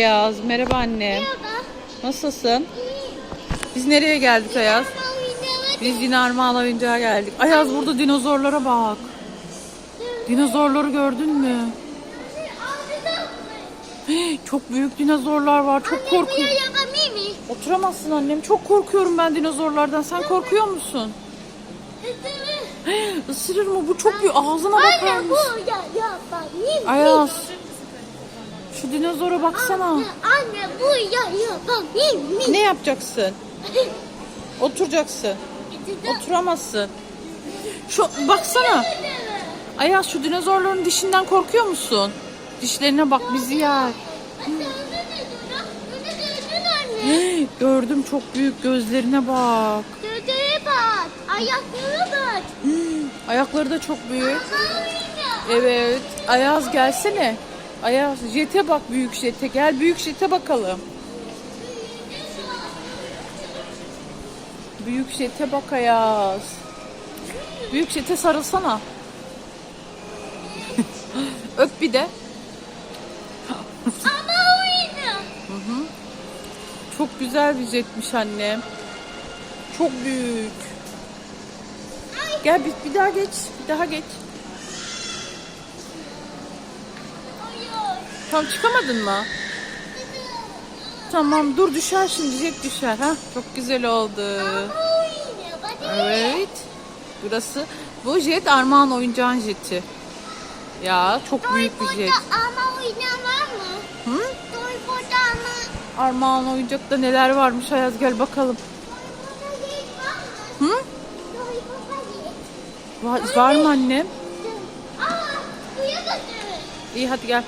Ayaz merhaba anne. Nasılsın? Biz nereye geldik Ayaz? Biz yine Armağan oyuncağa geldik. Ayaz burada dinozorlara bak. Dinozorları gördün mü? Çok büyük dinozorlar var. Çok korkuyorum. Oturamazsın annem. Çok korkuyorum ben dinozorlardan. Sen korkuyor musun? Isırır mı? Bu çok büyük. Ağzına bakar mısın? Ayaz. Şu dinozora baksana. Anne bu ya yapayım. Ne yapacaksın? Oturacaksın. Oturamazsın. Şu baksana. Ayaz şu dinozorların dişinden korkuyor musun? Dişlerine bak bizi yer. Gördüm çok büyük gözlerine bak. Dödeye bak. Ayaklara bak. Ayakları da çok büyük. Evet. Ayaz gelsene. Ayaz jete bak büyük jete. Gel büyük jete bakalım. Büyük jete bak Ayaz. Büyük jete sarılsana. Öp bir de. Ama oyunu. Çok güzel bir jetmiş annem. Çok büyük. Gel bir, bir daha geç. Bir daha geç. Tam çıkamadın mı? Tamam dur düşer şimdi jet düşer. ha. Çok güzel oldu. Evet. Burası bu jet Armağan oyuncağın jeti. Ya çok büyük bir jet. Ama oynayan var mı? Hı? Burada ama. Armağan oyuncakta neler varmış Ayaz gel bakalım. Hı? Var, var mı annem? İyi hadi gel.